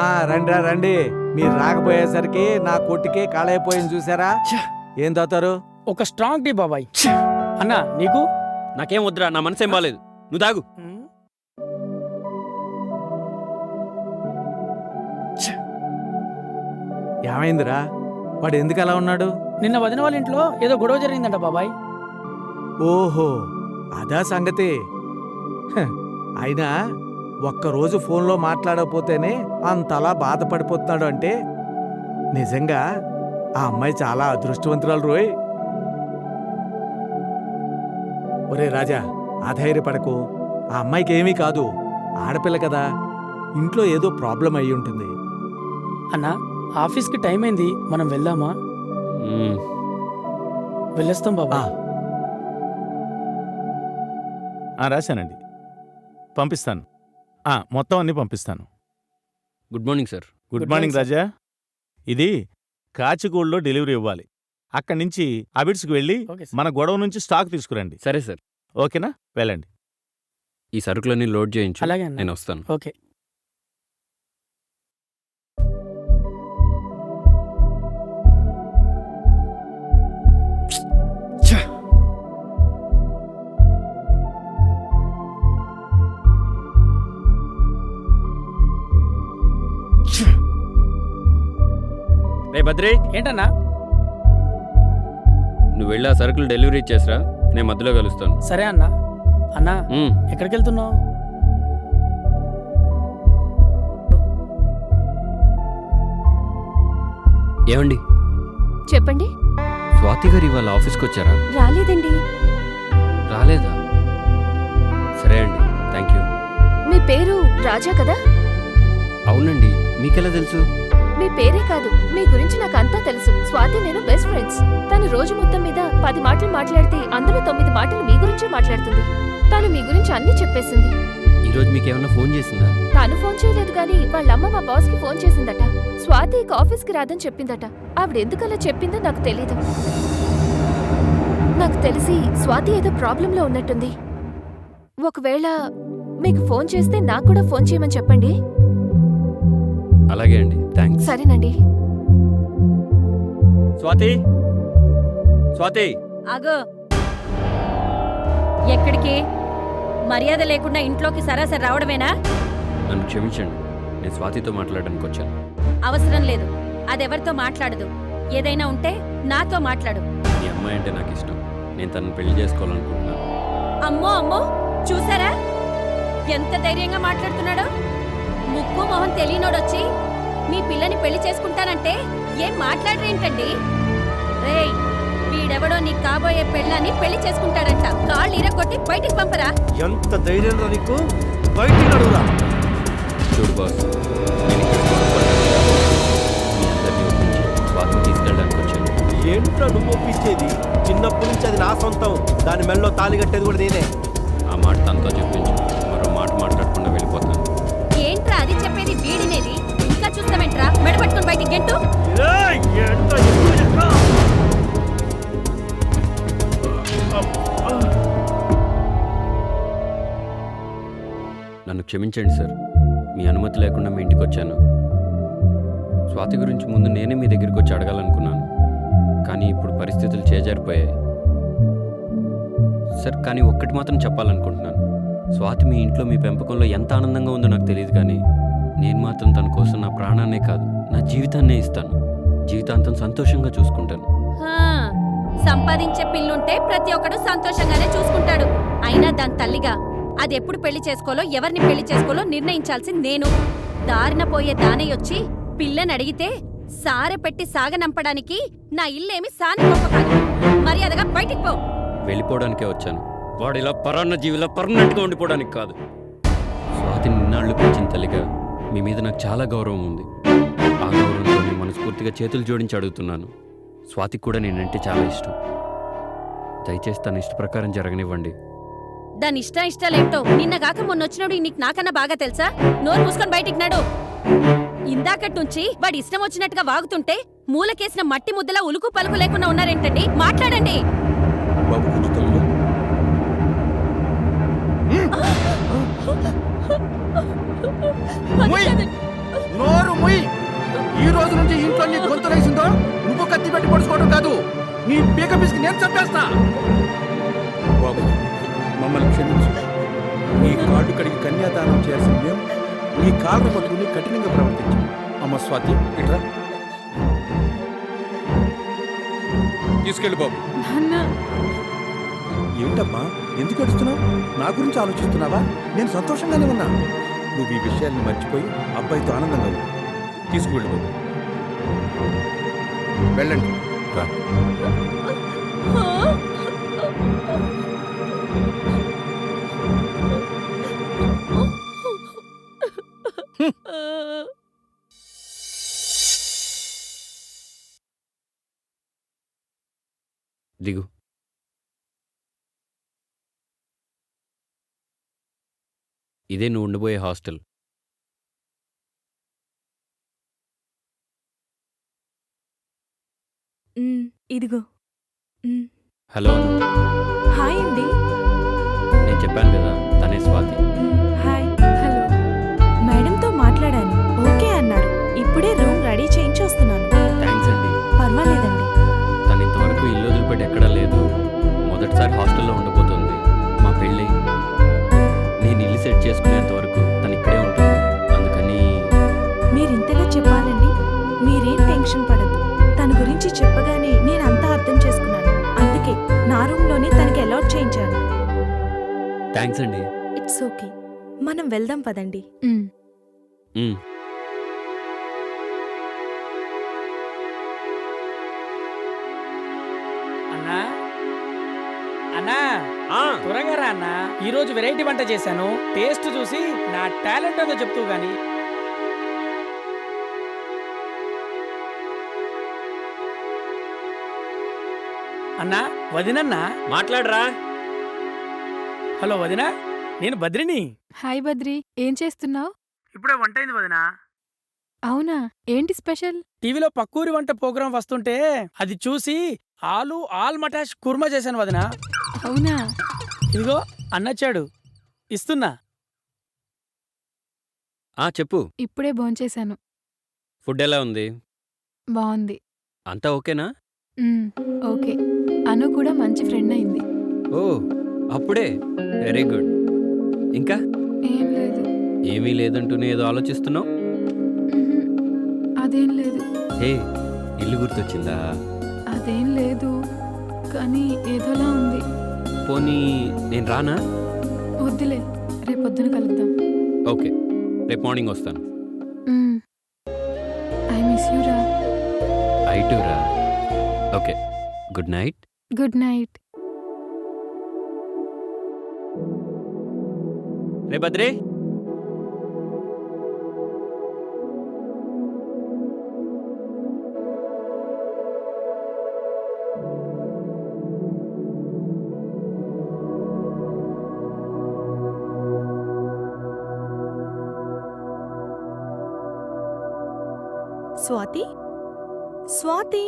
ఆ రండి రండి. మీరు రాకపోయేసరికి నా కొట్టుకి కాళైపోయింది చూసారా? ఏం తాతారు? ఒక స్ట్రాంగ్ టీ బాబాయ్. అన్నా నీకు? నాకేం వద్దురా నా మనసు ఏం బాలేదు. నువ్వు తాగు. ఏమైందిరా? వాడు ఎందుకు అలా ఉన్నాడు? నిన్న వదిన వాళ్ళ ఇంట్లో ఏదో గొడవ జరిగిందంట బాబాయ్. ఓహో అదా సంగతి. అయినా ఒక్కరోజు ఫోన్లో మాట్లాడకపోతేనే అంతలా బాధపడిపోతున్నాడు అంటే నిజంగా ఆ అమ్మాయి చాలా అదృష్టవంతురాలు రోయ్. ఒరే రాజా అధైర్యపడకు. ఆ అమ్మాయికి ఏమీ కాదు. ఆడపిల్ల కదా. ఇంట్లో ఏదో ప్రాబ్లం అయి ఉంటుంది. అన్నా ఆఫీస్కి టైం అయింది. మనం వెళ్దామా. వెళ్ళొస్తాం ఆ, రాశానండి. పంపిస్తాను. ఆ, మొత్తం అన్ని పంపిస్తాను. Good morning sir. Good morning Raja. ఇది కాచిగూడలో డెలివరీ ఇవ్వాలి. అక్కడి నుంచి అబిడ్స్కి వెళ్ళి. మన గొడవ నుంచి స్టాక్ తీసుకురండి. సరే సార్. ఓకేనా? వెళ్ళండి. ఈ సరుకులన్నీ లోడ్ చేయించు. అలాగే నేను వస్తాను. ఓకే. రే బద్రి ఏంటన్నా? నువ్వు వెళ్ళి ఆ సరుకులు డెలివరీ ఇచ్చేసరా నేను మధ్యలో కలుస్తాను. సరే అన్నా. అన్నా. ఎక్కడికి వెళ్తున్నావు ఏమండి? చెప్పండి. స్వాతి గారు ఇవాళ ఆఫీస్కి వచ్చారా? రాలేదండి. రాలేదా? సరే అండి థ్యాంక్ యూ. మీ పేరు రాజా కదా? అవునండి మీకెలా తెలుసు? మీ పేరే కాదు. మీ గురించి నాకు అంతా తెలుసు. స్వాతి నేను బెస్ట్ ఫ్రెండ్స్ తను రోజు మొత్తం మీద పది మాటలు మాట్లాడితే అందులో తొమ్మిది మాటలు మీ గురించే మాట్లాడుతుంది. తను మీ గురించి అన్ని చెప్పేసింది. ఈరోజు మీకు ఏమన్నా ఫోన్ చేసిందా? తాను ఫోన్ చేయలేదు కానీ వాళ్ళ అమ్మ మా బాస్కి ఫోన్ చేసిందట. స్వాతి ఇక ఆఫీస్కి రాదని చెప్పిందట. ఆవిడ ఎందుకలా చెప్పిందో నాకు తెలీదు. నాకు తెలిసి స్వాతి ఏదో ప్రాబ్లంలో ఉన్నట్టుంది. ఒకవేళ మీకు ఫోన్ చేస్తే నాకు కూడా ఫోన్ చేయమని చెప్పండి. అలాగే అండి. థ్యాంక్స్ సరేనండి. స్వాతి. స్వాతి. ఆగో. ఎక్కడికి? మర్యాద లేకుండా ఇంట్లోకి సరాసరి రావడమేనా? నన్ను క్షమించండి. నేను స్వాతితో మాట్లాడడానికి వచ్చాను. అవసరం లేదు. అదెవరితో మాట్లాడదు. ఏదైనా ఉంటే నాతో మాట్లాడు. మీ అమ్మాయి అంటే నాకు ఇష్టం. నేను తనను పెళ్ళి చేసుకోవాలనుకుంటున్నాను. అమ్మో అమ్మో. చూసారా? ఎంత ధైర్యంగా మాట్లాడుతున్నాడో? ముక్కు మొహం తెలియనోడొచ్చి మీ పిల్లని పెళ్ళి చేసుకుంటానంటే ఏం మాట్లాడరేంటండి? రేయ్ వీడెవడో నీ కాబోయే పెళ్ళాన్ని పెళ్ళి చేసుకుంటాడంట. కాళ్ళు ఇరగొట్టి బయటికి పంపరా. ఎంత ధైర్యం నీకు? బయటికి నడువురా. చూడు బాస్ ఏంట్రా నువ్వు ఒప్పించేది? చిన్నప్పటి నుంచి అది నా సొంతం. దాని మెల్లో తాళి కట్టేది కూడా నేనే. ఆ మాట తనతో చెప్పించు. బయటికి? నన్ను క్షమించండి సార్. మీ అనుమతి లేకుండా మీ ఇంటికి వచ్చాను. స్వాతి గురించి ముందు నేనే మీ దగ్గరికి వచ్చి అడగాలనుకున్నాను. కానీ ఇప్పుడు పరిస్థితులు చేజారిపోయాయి. సార్ కానీ ఒక్కటి మాత్రం చెప్పాలనుకుంటున్నాను. స్వాతి మీ ఇంట్లో మీ పెంపకంలో ఎంత ఆనందంగా ఉందో నాకు తెలియదు కానీ నేను మాత్రం తన కోసం నా ప్రాణాన్నే కాదు నా జీవితాన్నే ఇస్తాను. జీవితాంతం సంతోషంగా చూసుకుంటాను. హా, సంపాదించే పిల్లుంటే ప్రతి ఒక్కడు సంతోషంగానే చూసుకుంటాడు. అయినా దాని తల్లిగా అది ఎప్పుడు పెళ్ళి చేసుకోలో ఎవరిని పెళ్ళి చేసుకోలో నిర్ణయించాల్సింది నేను. దారిన పోయే దానయ్యొచ్చి పిల్లని అడిగితే సారె పెట్టి సాగనంపడానికి నా ఇల్లేమి సాని కాదు. మర్యాదగా బయటికి పో. వెళ్ళిపోవడానికే వచ్చాను. వాడు ఇలా పరాన్న జీవిలా పర్మనెంట్గా ఉండిపోవడానికి కాదు. స్వాతిని నిన్నాళ్ళు పెంచిన తల్లిగా మీ మీద నాకు చాలా గౌరవం ఉంది. ఆ గౌరవంతో నేను మనస్ఫూర్తిగా చేతులు జోడించి అడుగుతున్నాను. స్వాతికి కూడా నేనంటే చాలా ఇష్టం. దయచేసి తన ఇష్ట ప్రకారం జరగనివ్వండి. దాని ఇష్ట ఇష్టాలేంటో నిన్నగాక మొన్నొచ్చినోడు నీకు నాకన్నా బాగా తెలుసా? నోరు మూసుకొని బయటికి నాడు. ఇందాకటి నుంచి వాడి ఇష్టం వచ్చినట్టుగా వాగుతుంటే మూలకేసిన మట్టి ముద్దలా ఉలుకు పలుకు లేకుండా ఉన్నారేంటండి? మాట్లాడండి. బాబు కొంచెం తమ్ముడు. మొయ్. నోరు రోజు నీ గొంతు లేసిందో నువ్వు కత్తి పెట్టి పొడుచుకోవడం కాదు. నీ పీక పిసికి నేను చంపేస్తా. బాబు మమ్మల్ని క్షమించు. నీ కాళ్ళు కడిగి కన్యాదానం చేయాల్సిన మేము నీ కాళ్ళు పట్టుకుని కఠినంగా ప్రవర్తించు. అమ్మ స్వాతి ఇట్రా. తీసుకెళ్ళి బాబు. ఏంటమ్మా ఎందుకు అడుస్తున్నావు నా గురించి ఆలోచిస్తున్నావా? నేను సంతోషంగానే ఉన్నా. నువ్వు ఈ విషయాన్ని మర్చిపోయి అబ్బాయితో ఆనందంగా ఉండు. తీసుకువెళ్ళు వెళ్ళండి. దిగు. ఇదే నువ్వు ఉండిపోయే హాస్టల్ మ్మ్, ఇదిగో మ్మ్. హలో అను. హాయ్ అండి నేను చెప్పాను కదా తనే స్వాతి థ్యాంక్స్ అండి. ఇట్స్ ఓకే మనం వెళ్దాం పదండి. అన్నా? అన్నా? త్వరగా రా అన్నా. ఈ రోజు వెరైటీ వంట చేశాను. టేస్ట్ చూసి నా టాలెంట్ ఏదో చెప్తూ గాని. అన్నా వదినన్నా? మాట్లాడరా. హలో వదినా నేను బద్రిని. హాయ్ బద్రి ఏం చేస్తున్నావు? ఇప్పుడే వంట అయింది వదినా. అవునా? ఏంటి స్పెషల్? టీవీలో పక్కూరి వంట ప్రోగ్రాం వస్తుంటే అది చూసి ఆలు ఆల్ మటాష్ కుర్మా చేశాను వదినా. అవునా? ఇదిగో అన్నచ్చాడు. ఇస్తున్నా. ఆ చెప్పు. ఇప్పుడే భోంచేశాను. ఫుడ్ ఎలా ఉంది? బాగుంది అంతా ఓకేనా? ఓకే. అను కూడా మంచి ఫ్రెండ్ అయింది. ఓ అప్పుడే. వెరీ గుడ్ ఇంకా? ఏం లేదు. ఏమీ లేదంటూనే ఏదో ఆలోచిస్తున్నావు? మ్హూ. అదేం లేదు. హే ఇల్లు గుర్తొచ్చిందా? అదేం లేదు. కానీ ఏదోలా ఉంది. పోనీ నేను రానా? వద్దులే. రేపొద్దున కలుద్దాం. ఓకే. రేపు మార్నింగ్ వస్తాను. ఐ మిస్ యూ రా. ఐ టూ రా. Okay. Good night. Good night. రే బద్రే స్వాతి స్వాతి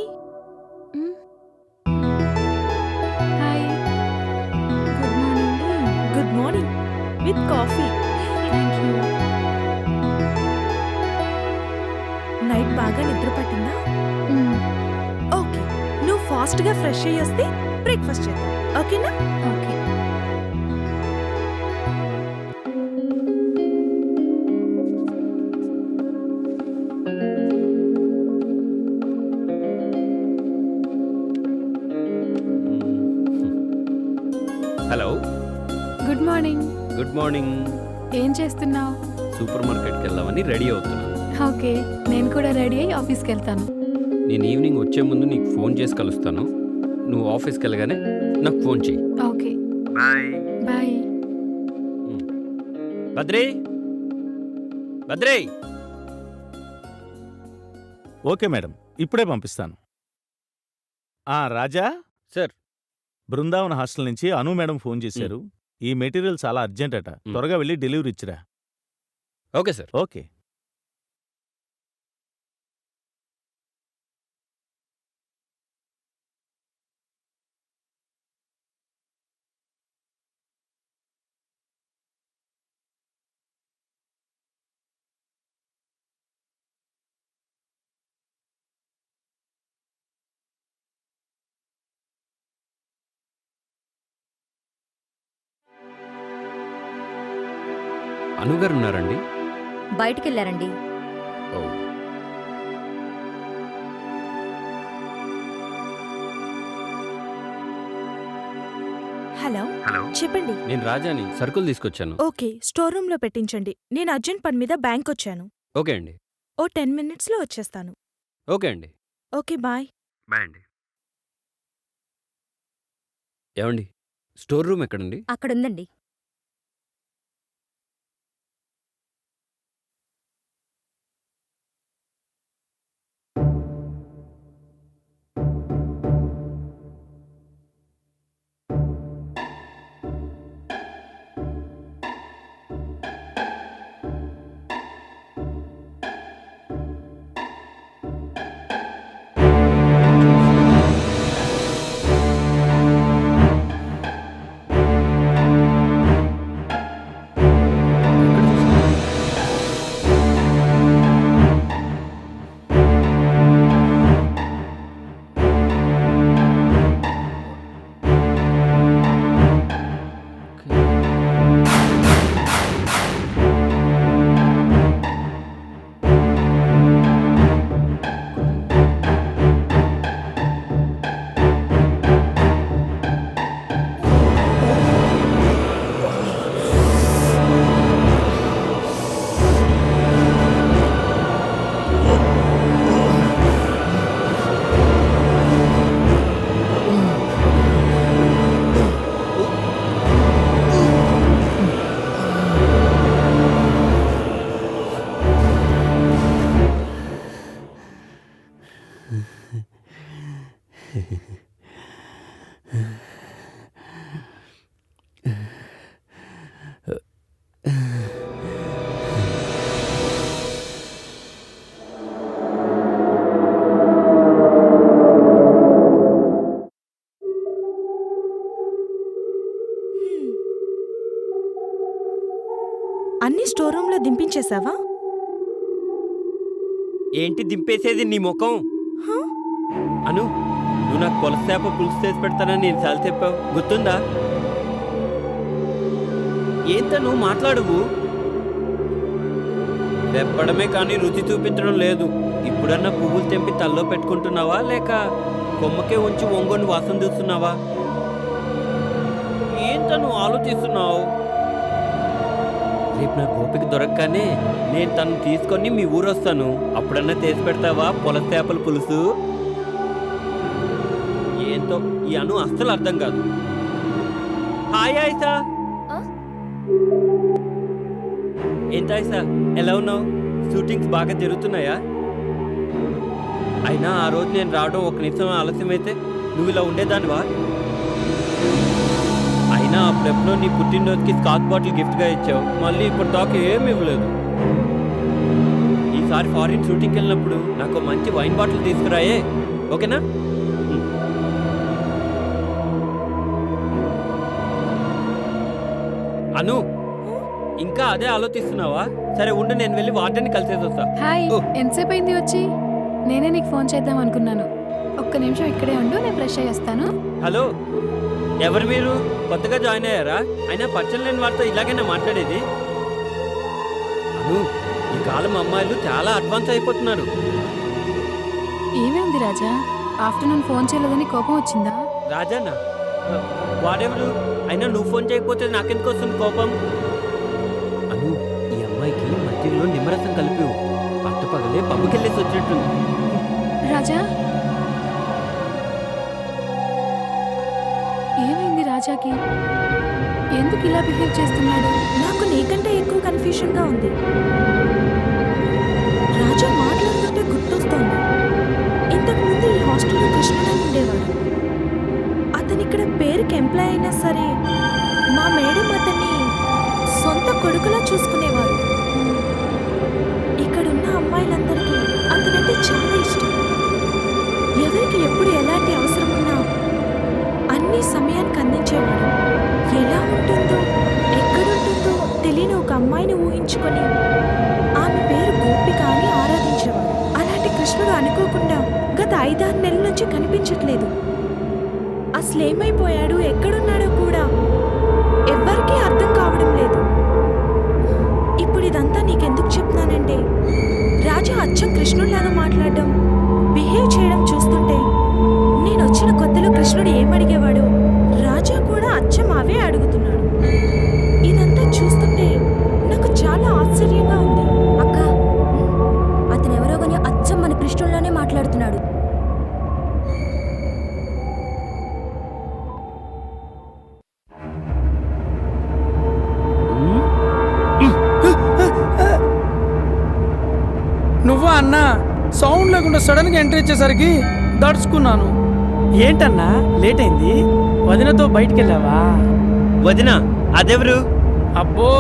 ఫాస్ట్గా ఫ్రెష్ అయ్యి వస్తే బ్రేక్ఫాస్ట్ చేద్దాం. ఓకేనా? Okay. Hello. Good morning. Good morning. ఏం చేస్తున్నావు? సూపర్ మార్కెట్కి వెళ్దామని రెడీ అవుతున్నాను. ఓకే. నేను కూడా రెడీ అయ్యి ఆఫీస్కి వెళ్తాను. నేను ఈవినింగ్ వచ్చే ముందు నీకు ఫోన్ చేసి కలుస్తాను. నువ్వు ఆఫీస్కి వెళ్ళగానే నాకు ఫోన్ చెయ్యి. ఓకే. బాయ్. బాయ్. బద్రే బద్రే ఓకే మేడం ఇప్పుడే పంపిస్తాను. ఆ రాజా? సార్. బృందావన హాస్టల్ నుంచి అను మేడం ఫోన్ చేశారు. ఈ మెటీరియల్ చాలా అర్జెంట్ అట త్వరగా వెళ్ళి డెలివరీ ఇచ్చిరా. Okay sir. ఓకే. అనుగారు ఉన్నారండి బయటికెళ్ళారండి. ఓ. Hello hello. చెప్పండి. నేను రాజాని సరుకులు తీసుకొచ్చాను. ఓకే స్టోర్ రూమ్లో పెట్టించండి. నేను అర్జెంట్ పని మీద బ్యాంక్ వచ్చాను ఓకే అండి. ఓ టెన్ మినిట్స్లో వచ్చేస్తాను. ఓకే అండి. Okay bye. బాయ్ అండి. ఏమండి? స్టోర్ రూమ్ ఎక్కడండి? అక్కడుందండి. హ్మ్. అన్ని స్టోర్ రూమ్లో దింపించేశావా ఏంటి దింపేసేది నీ ముఖం హా? అను నువ్వు నాకు కొలసేప పులుసు చేసి పెడతానని నేను చాలా చెప్పావు. గుర్తుందా? ఏంత నువ్వు మాట్లాడువు. తెప్పడమే కానీ రుచి చూపించడం లేదు. ఇప్పుడన్నా పువ్వులు తెంపి తల్లో పెట్టుకుంటున్నావా? లేక కొమ్మకే ఉంచి ఒంగొని వాసన చూస్తున్నావా? ఏంత నువ్వు ఆలోచిస్తున్నావు? రేపు నా గోపిక దొరకగానే నేను తను తీసుకొని మీ ఊరు వస్తాను అప్పుడన్నా చేసి పెడతావా? పొల చేపల పులుసు? ఏంతో ఈ అను అస్సలు అర్థం కాదు. హాయ్ ఆయిసా? ఏంటి ఆయిసా ఎలా ఉన్నావు? షూటింగ్స్ బాగా జరుగుతున్నాయా? అయినా ఆ రోజు నేను రావడం ఒక నిమిషం ఆలస్యమైతే నువ్వు ఇలా ఉండేదానివా? అయినా అప్పుడెప్పుడో నీ పుట్టినరోజుకి స్కాచ్ బాటిల్ గిఫ్ట్గా ఇచ్చావు. మళ్ళీ ఇప్పుడు దాకా ఏమి ఇవ్వలేదు. ఈసారి ఫారిన్ షూటింగ్కి వెళ్ళినప్పుడు నాకు మంచి వైన్ బాటిల్ తీసుకురాయే. ఓకేనా? అను. ఇంకా అదే ఆలోచిస్తున్నావా? సరే ఉండు నేను వెళ్ళి వాటర్ని కలిసేసి వస్తా. హాయ్ ఓ. ఎంతసేపు అయింది వచ్చి? నేనే నీకు ఫోన్ చేద్దాం అనుకున్నాను. ఒక్క నిమిషం ఇక్కడే ఉండు నేను ఫ్రెష్ అయ్యి వస్తాను. హలో ఎవరు మీరు? కొత్తగా జాయిన్ అయ్యారా? అయినా పరిచయం లేని వారితో ఇలాగైనా మాట్లాడేది? అను ఈ కాలం అమ్మాయిలు చాలా అడ్వాన్స్ అయిపోతున్నారు. ఏమైంది రాజా? ఆఫ్టర్నూన్ ఫోన్ చేయలేదని కోపం వచ్చిందా? రాజానా? వాడెవరు? అయినా నువ్వు ఫోన్ చేయకపోతే నాకెందుకు వస్తుంది కోపం? అను ఈ అమ్మాయికి మధ్యలో నిమ్మరసం కలిపి పట్టపగలే పబ్బుకెళ్ళేసి వచ్చినట్టుంది. రాజా? ఏమైంది రాజాకి? ఎందుకు ఇలా బిహేవ్ చేస్తున్నాడు? నాకు నీకంటే ఎక్కువ కన్ఫ్యూషన్గా ఉంది. రాజా మాట్లాడుతుంటే గుర్తొస్తోంది. ఇంతకు ముందు ఈ హాస్టల్లో కృష్ణుడని ఉండేవాడు. ఇక్కడ పేరుకి ఎంప్లాయ్ అయినా సరే మా మేడం అతన్ని సొంత కొడుకులా చూసుకునేవారు. ఇక్కడున్న అమ్మాయిలందరికీ అతనంటే చాలా ఇష్టం. ఎవరికి ఎప్పుడు ఎలాంటి అవసరం ఉన్నా అన్ని సమయానికి అందించేవాడు. ఎలా ఉంటుందో ఎక్కడుంటుందో తెలియని ఒక అమ్మాయిని ఊహించుకొని ఆమె పేరు గోపిక అని ఆరాధించేవాడు అలాంటి కృష్ణుడు అనుకోకుండా గత ఐదారు నెలల నుంచి కనిపించట్లేదు. అసలు ఏమైపోయాడు ఎక్కడున్నాడో కూడా ఎవ్వరికీ అర్థం కావడం లేదు. ఇప్పుడు ఇదంతా నీకెందుకు చెప్తున్నానంటే రాజా అచ్చం కృష్ణుడిలాగా మాట్లాడడం బిహేవ్ చేయడం చూస్తుంటే నేను వచ్చిన కొత్తలో కృష్ణుడు ఏమడిగేవాడు? రాజా కూడా అచ్చం అవే అడుగుతాడు సౌండ్ లేకుండా సడన్గా ఎంట్రీ ఇచ్చేసరికి దడుచుకున్నాను ఏంటన్నా? లేట్ అయింది వదినతో బయటికి వెళ్ళావా వదిన అదెవరు? అబ్బో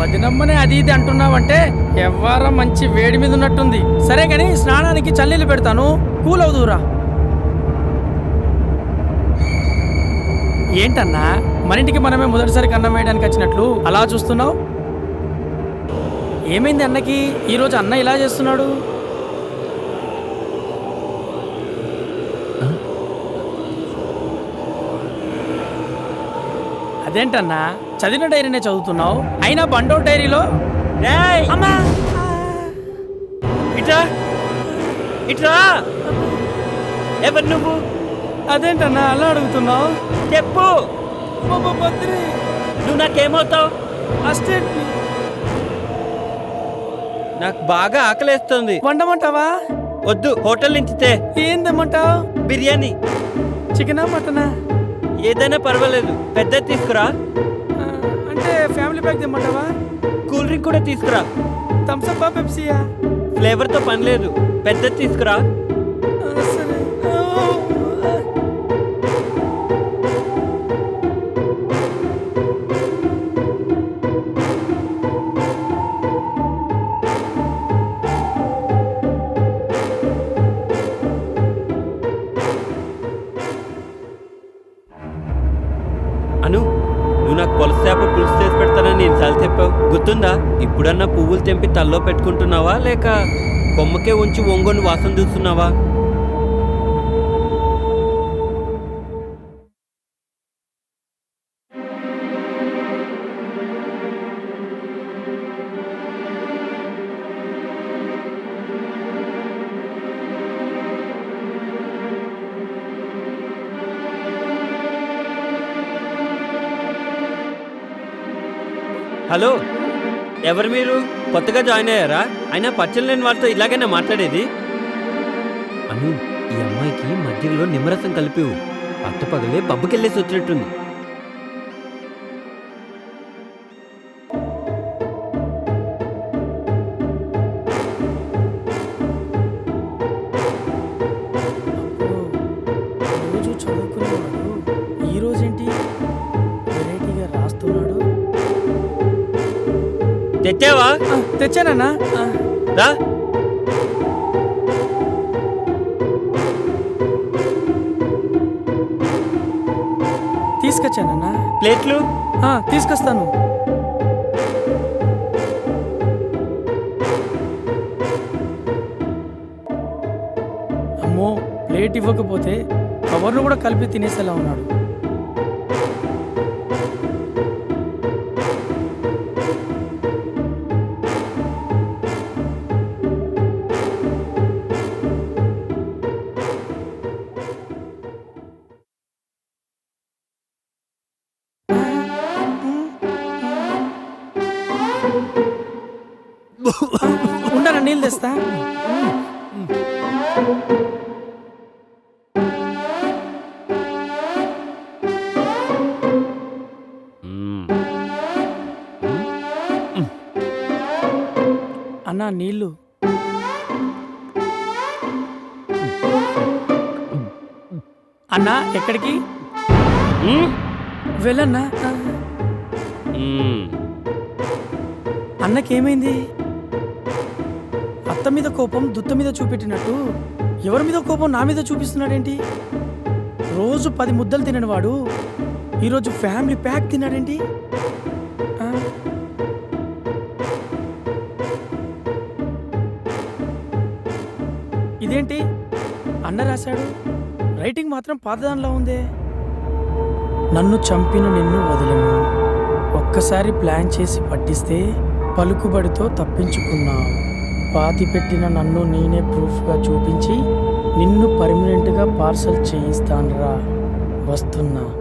వదినమ్మనే అది ఇది అంటున్నావంటే ఎవ్వరం మంచి వేడి మీద ఉన్నట్టుంది. సరే గాని స్నానానికి చన్నీళ్ళు పెడతాను. కూల్ అవుదురా ఏంటన్నా? మన ఇంటికి మనమే మొదటిసారి కన్నం వేయడానికి వచ్చినట్లు అలా చూస్తున్నావు? ఏమైంది అన్నకి? ఈరోజు అన్న ఇలా చేస్తున్నాడు? అదేంటన్నా? చదివిన డైరీనే చదువుతున్నావు? అయినా బండో డైరీలో అమ్మా! ఇట్రా! ఇట్రా! ఎవరు నువ్వు? అదేంటన్నా అలా అడుగుతున్నావు? చెప్పు! బద్రి నువ్వు నాకేమవుతావు? అసిస్టెంట్ నాకు బాగా ఆకలేస్తుంది. వండమంటావా? వద్దు హోటల్ నుంచి తే. ఏం తెమ్మంటావు బిర్యానీ. చికెనా మటనా? ఏదైనా పర్వాలేదు. పెద్ద తీసుకురా. అంటే ఫ్యామిలీ ప్యాక్ తెమ్మంటావా? కూల్ డ్రింక్ కూడా తీసుకురా. థమ్స్అప్ పెప్సీయా? ఫ్లేవర్తో పని లేదు. పెద్ద తీసుకురా. సరే. ఇప్పుడన్నా పువ్వులు తెంపి తల్లో పెట్టుకుంటున్నావా లేక కొమ్మకే ఉంచి ఒంగోని వాసన చూస్తున్నావా? హలో ఎవరు మీరు? కొత్తగా జాయిన్ అయ్యారా? అయినా పచ్చలు లేని వారితో ఇలాగైనా మాట్లాడేది? అను ఈ అమ్మాయికి మధ్యలో నిమ్మరసం కలిపివు. పట్టు పగలే పబ్బుకెళ్ళేసి వచ్చినట్టుంది. తెచ్చావా? తెచ్చానన్నా. రా తీసుకొచ్చానన్నా. ప్లేట్లు? తీసుకొస్తాను. అమ్మో ప్లేట్ ఇవ్వకపోతే కవర్ను కూడా కలిపి తినేసేలా ఉన్నాడు. నీళ్ళు తెస్తా. అన్నా నీళ్ళు అన్నా ఎక్కడికి. వెళ్ళన్నా. అన్నకేమైంది అత్త మీద కోపం దుత్త మీద చూపెట్టినట్టు ఎవరి మీద కోపం నా మీద చూపిస్తున్నాడేంటి? రోజు పది ముద్దలు తినని వాడు ఈరోజు ఫ్యామిలీ ప్యాక్ తిన్నాడేంటి? ఇదేంటి? అన్న రాశాడు. రైటింగ్ మాత్రం పాతదానిలా ఉందే. నన్ను చంపిన నిన్ను వదలను. ఒక్కసారి ప్లాన్ చేసి పట్టిస్తే పలుకుబడితో తప్పించుకున్నావు పాతి పెట్టిన నన్ను నేనే ప్రూఫ్గా చూపించి నిన్ను పర్మనెంట్గా పార్సల్ చేయిస్తానురా. వస్తున్నా.